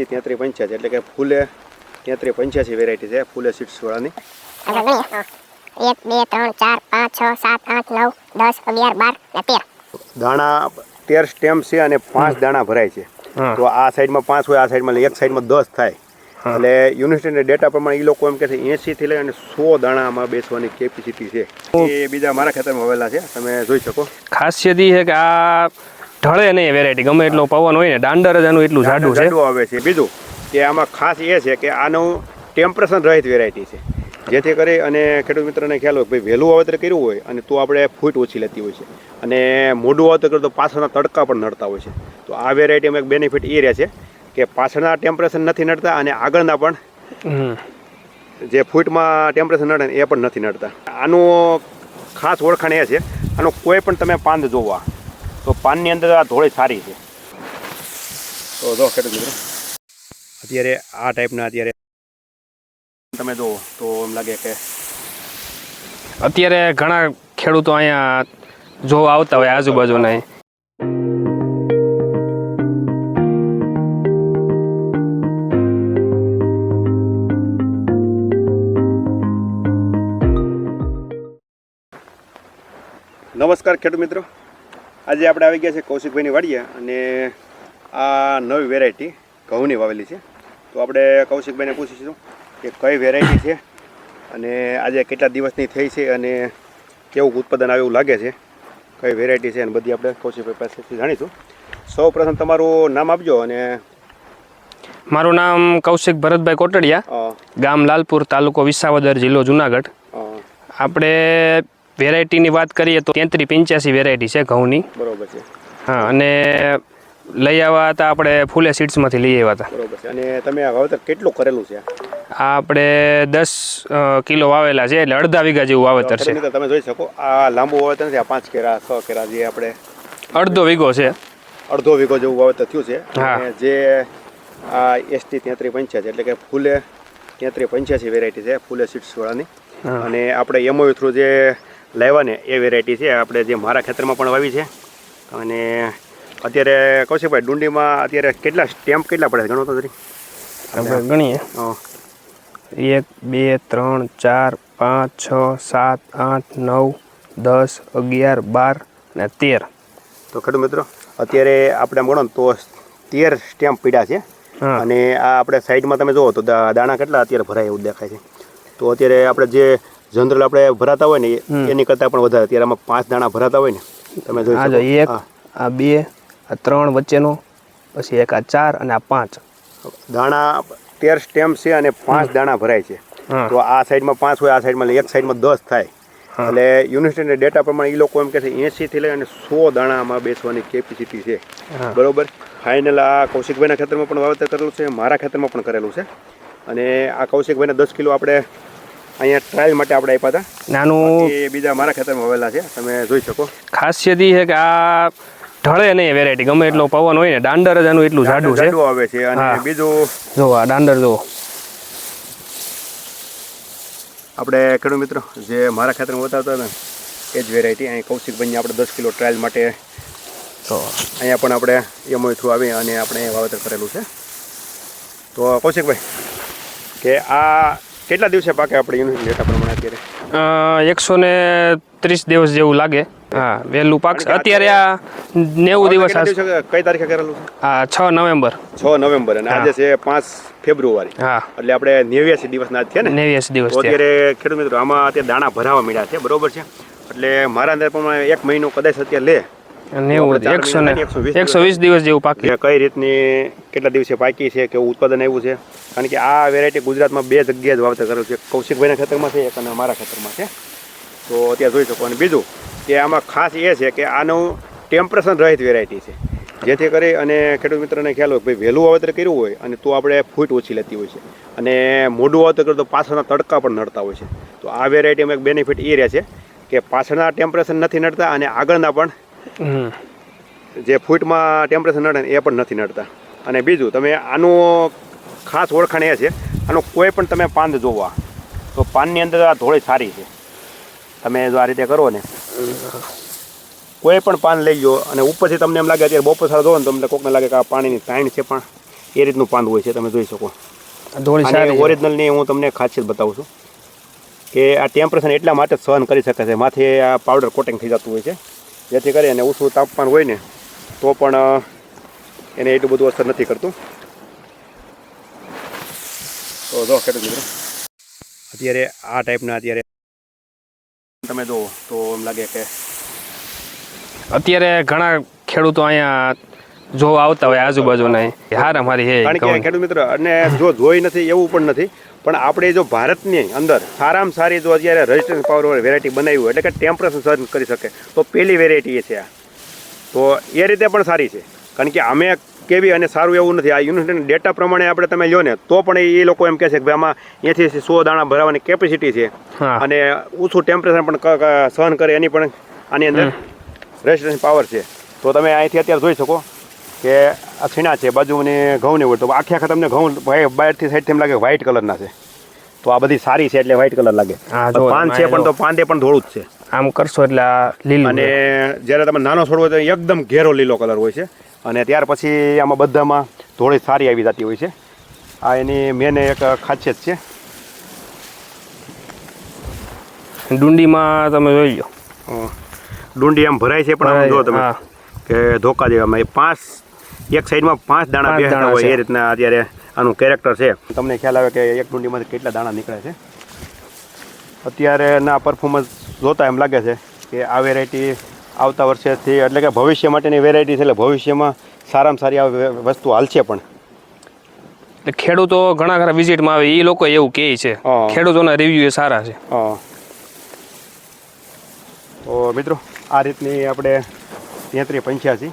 ST તેત્રી પંચ્યાસી એટલે કે ફૂલે તેત્રી પંચ્યાસી વેરાયટી છે ફૂલે સીટ્સવાળાની એક બે ત્રણ ચાર પાંચ છ સાત આઠ નવ દસ અગિયાર બાર ને તેર. દાણા તેર સ્ટેમ્પ છે અને પાંચ દાણા ભરાય છે. તો આ સાઈડમાં પાંચ હોય આ સાઈડમાં એક સાઈડમાં દસ થાય. એટલે યુનિવર્સિટીના ડેટા પ્રમાણે એ લોકો એમ કહે છે એંસી થી લઈ અને સો દાણામાં બેસવાની કેપેસિટી છે. એ બીજા મારા ખેતરમાં આવેલા છે. તમે જોઈ શકો. ખાસિયત એ છે કે આ ઢળે નહીં વેરાયટી ગમે એટલો પવન હોય ને દાંડર જ આનું એટલું જાડું છે. આવે છે. બીજું કે આમાં ખાસ એ છે કે આનું ટેમ્પરેચર રહિત વેરાયટી છે. જેથી કરી અને ખેડૂત મિત્રને ખ્યાલ હોય ભાઈ વહેલું વાવેતર કર્યું હોય અને તો આપણે ફૂટ ઓછી લેતી હોય છે. અને મોઢું વાવેતર કર્યું તો પાછળના તડકા પણ નડતા હોય છે. તો આ વેરાયટીમાં એક બેનિફિટ એ રહે છે કે પાછળના ટેમ્પરેચર નથી નડતા અને આગળના પણ જે ફૂટમાં ટેમ્પરેચર નડે એ પણ નથી નડતા. આનું ખાસ ઓળખાણ એ છે. આનું કોઈ પણ તમે પાંદ જોવા તો પાનની અંદર આ ધોળી સારી છે. તો જો ખેડૂત મિત્રો. અત્યારે આ ટાઈપના અત્યારે તમે જુઓ તો એમ લાગે કે અત્યારે ઘણા ખેડૂતો અહીંયા જોવા આવતા હોય આજુબાજુના. નમસ્કાર ખેડૂત મિત્રો. આજે આપણે આવી ગયા છે કૌશિકભાઈની વાડીએ અને આ નવી વેરાયટી ઘઉંની વાવેલી છે. તો આપણે કૌશિકભાઈને પૂછીશું કે કઈ વેરાયટી છે અને આજે કેટલા દિવસની થઈ છે અને કેવું ઉત્પાદન આવે એવું લાગે છે. કઈ વેરાયટી છે અને બધી આપણે કૌશિકભાઈ પાસેથી જાણીશું. સૌ પ્રથમ તમારું નામ આપજો અને મારું નામ કૌશિક ભરતભાઈ કોટડિયા ગામ લાલપુર તાલુકો વિસાવદર જિલ્લો જુનાગઢ. આપણે વેરાયટીની વાત કરીએ તો તેત્રી પંચ્યાસી વેરાયટી છે ઘઉંની. બરોબર છે. હા અને લઈ આવ્યા હતા આપણે ફૂલે સીડ્સમાંથી લઈ આવ્યા હતા. બરોબર છે. અને તમે આ વાવેતર કેટલું કરેલું છે? આ આપણે દસ કિલો વાવેલા છે એટલે અડધા વીઘા જેવું વાવેતર છે. તમે જોઈ શકો આ લાંબુ વાવેતર છે આ પાંચ કેરા છ કેરા જે આપણે અડધો વીઘો છે. અડધો વીઘો જેવું વાવેતર થયું છે. જે આ એસટી તેત્રી પંચ્યાસી એટલે કે ફૂલે તેત્રી પંચ્યાસી વેરાયટી છે ફૂલે સીડ્સવાળાની. અને આપણે એમઓયુ થ્રુ જે લાવ્યા ને એ વેરાયટી છે. આપણે જે મારા ખેતરમાં પણ વાવી છે. અને અત્યારે કૌશિકભાઈ ડુંડીમાં અત્યારે કેટલા સ્ટેમ્પ કેટલા પડે છે? ગણો તો તરી આપણે ગણીએ. એક બે ત્રણ ચાર પાંચ છ સાત આઠ નવ દસ અગિયાર બાર ને તેર. તો ખેડૂત મિત્રો અત્યારે આપણે આમ ગણો ને તો તેર સ્ટેમ્પ પીડા છે. અને આ આપણે સાઈડમાં તમે જુઓ તો દાણા કેટલા અત્યારે ભરાય એવું દેખાય છે. તો અત્યારે આપણે જે જનરલ આપણે ભરાતા હોય ને એની કરતાં પણ વધારે. અત્યારે આમાં પાંચ દાણા ભરાતા હોય ને તમે જોઈ આ શકો. એક આ બે આ ત્રણ વચ્ચેનો પછી એક આ ચાર અને આ પાંચ. દાણા તેર સ્ટેમ છે અને પાંચ દાણા ભરાય છે. તો આ સાઈડમાં પાંચ હોય આ સાઈડમાં એક સાઈડમાં દસ થાય. એટલે યુનિવર્સિટીના ડેટા પ્રમાણે એ લોકો એમ કહે છે એંશીથી લઈ અને સો દાણામાં બેસવાની કેપેસિટી છે. બરોબર? ફાઇનલ આ કૌશિકભાઈના ખેતરમાં પણ વાવેતર કરેલું છે મારા ખેતરમાં પણ કરેલું છે. અને આ કૌશિકભાઈને દસ કિલો આપણે અહીંયા ટ્રાયલ માટે આપણે આપ્યા હતા. નાનું એ બીજા મારા ખેતરમાં આવેલા છે. તમે જોઈ શકો. ખાસિયત એ છે કે આ ઢળે નહીં વેરાયટી ગમે એટલો પવન હોય ને દાંડર જ એનું એટલું જાડું છે. આવે છે. અને બીજું જો આ દાંડર જો. આપણે ખેડૂત મિત્રો જે મારા ખેતરમાં બતાવતા હતા ને એ જ વેરાયટી અહીં કૌશિકભાઈને આપણે દસ કિલો ટ્રાયલ માટે તો અહીંયા પણ આપણે એમઓય થ્રુ આવી અને આપણે વાવેતર કરેલું છે. તો કૌશિકભાઈ કે આ કેટલા દિવસે પાકે આપણે યુનિટ ડેટા પ્રમાણે અત્યારે? એકસો ને ત્રીસ દિવસ જેવું લાગે. હા વહેલું પાક અત્યારે આ નેવું દિવસ કઈ તારીખે કરેલું હા છ નવેમ્બર. છ નવેમ્બર અને આજે છે પાંચ ફેબ્રુઆરી. હા. એટલે આપણે નેવ્યાસી દિવસના છે ને? નેવ્યાસી દિવસ અત્યારે ખેડૂત મિત્રો આમાં અત્યારે દાણા ભરાવા મળ્યા છે બરોબર છે? એટલે મારા અંદર પ્રમાણે એક મહિનો કદાચ અત્યારે લે. નેવું એકસો ને એકસો વીસ દિવસ જેવું પાકી. કઈ રીતની કેટલા દિવસે પાકી છે કે ઉત્પાદન આવ્યું છે? કારણ કે આ વેરાયટી ગુજરાતમાં બે જગ્યાએ જ વાવતર કરેલું છે. કૌશિકભાઈના ખેતરમાં છે એક અને મારા ખેતરમાં છે. તો અત્યારે જોઈ શકો. અને બીજું કે આમાં ખાસ એ છે કે આનું ટેમ્પરેચર રહિત વેરાયટી છે. જેથી કરી અને ખેડૂત મિત્રને ખ્યાલ હોય ભાઈ વહેલું વાવેતર કર્યું હોય અને તો આપણે ફૂટ ઓછી લેતી હોય છે. અને મોઢું વાવેતર કર્યું તો પાછળના તડકા પણ નડતા હોય છે. તો આ વેરાયટીમાં એક બેનિફિટ એ રહે છે કે પાછળના ટેમ્પરેચર નથી નડતા અને આગળના પણ. જે ફૂટમાં ટેમ્પરેચર નડે ને એ પણ નથી નડતા. અને બીજું તમે આનું ખાસ ઓળખાણ એ છે આનું કોઈ પણ તમે પાંદ જોવા તો પાનની અંદર આ ધોળી સારી છે. તમે જો આ રીતે કરો ને કોઈ પણ પાન લઈ લો અને ઉપરથી તમને એમ લાગે અત્યારે બપોર સારા જોવો ને તમને કોકને લાગે કે આ પાણીની તાણ છે પણ એ રીતનું પાંદ હોય છે તમે જોઈ શકો. ધોળી ઓરિજિનલની હું તમને ખાસિયત બતાવું છું કે આ ટેમ્પરેચર એટલા માટે જ સહન કરી શકે છે. માથે આ પાવડર કોટિંગ થઈ જતું હોય છે. જેથી કરીને ઓછું તાપમાન હોય ને તો પણ એને એટલું બધું અસર નથી કરતું. તો જો ખેડૂત મિત્રો. અત્યારે આ ટાઈપના અત્યારે તમે જુઓ તો એમ લાગે કે અત્યારે ઘણા ખેડૂતો અહીંયા જોવા આવતા હોય આજુબાજુના. હાર અમારી હે કારણ કે ખેડૂત મિત્ર અને જો જોઈ નથી એવું પણ નથી. પણ આપણે જો ભારતની અંદર સારામાં સારી જો અત્યારે રજિસ્ટ્રેશન પાવર વેરાયટી બનાવી હોય એટલે કે ટેમ્પરેચર સર્ન કરી શકે તો પહેલી વેરાયટી એ છે આ. તો એ રીતે પણ સારી છે. કારણ કે અમે કેવી અને સારું એવું નથી. આ યુનિવર્સિટીના ડેટા પ્રમાણે આપણે તમે લ્યો ને તો પણ એ લોકો એમ કહે છે કે ભાઈ આમાં અહીંયાથી સો દાણા ભરાવાની કેપેસિટી છે. અને ઓછું ટેમ્પરેચર પણ સહન કરે એની પણ આની અંદર રેસ્ટરેશન પાવર છે. તો તમે અહીંથી અત્યારે જોઈ શકો કે આ છીણા છે બાજુની ઘઉંની હોય તો આખી આખા તમને ઘઉં બહારથી સાઈડથી એમ લાગે વ્હાઇટ કલરના છે. તો આ બધી સારી છે એટલે વ્હાઇટ કલર લાગે. પાન છે પણ તો પાંદે પણ ધોળું જ છે. આમ કરશો એટલે આ લીલું અને જ્યારે તમે નાનો છોડ હોય તો એકદમ ઘેરો લીલો કલર હોય છે. અને ત્યાર પછી આમાં બધામાં ધોળી સારી આવી જતી હોય છે. આ એની મેન એક ખાસિયત છે. ડુંડીમાં તમે જોઈ લો. ડુંડી આમ ભરાય છે પણ આમ જો તમે કે ધોકા દેવામાં. એ પાંચ એક સાઈડમાં પાંચ દાણા બેસતા દાણા હોય એ રીતના અત્યારે આનું કેરેક્ટર છે. તમને ખ્યાલ આવે કે એક ડુંડીમાંથી કેટલા દાણા નીકળે છે? અત્યારેના પરફોર્મન્સ જોતા એમ લાગે છે કે આ વેરાયટી આવતા વર્ષેથી એટલે કે ભવિષ્ય માટેની વેરાયટી છે એટલે ભવિષ્યમાં સારામાં સારી આ વસ્તુ હાલશે પણ. એટલે ખેડૂતો ઘણા ખરા વિઝિટમાં આવે એ લોકો એવું કહે છે. ખેડૂતોના રિવ્યુ એ સારા છે. તો મિત્રો આ રીતની આપણે તેત્રીસ પંચ્યાસી.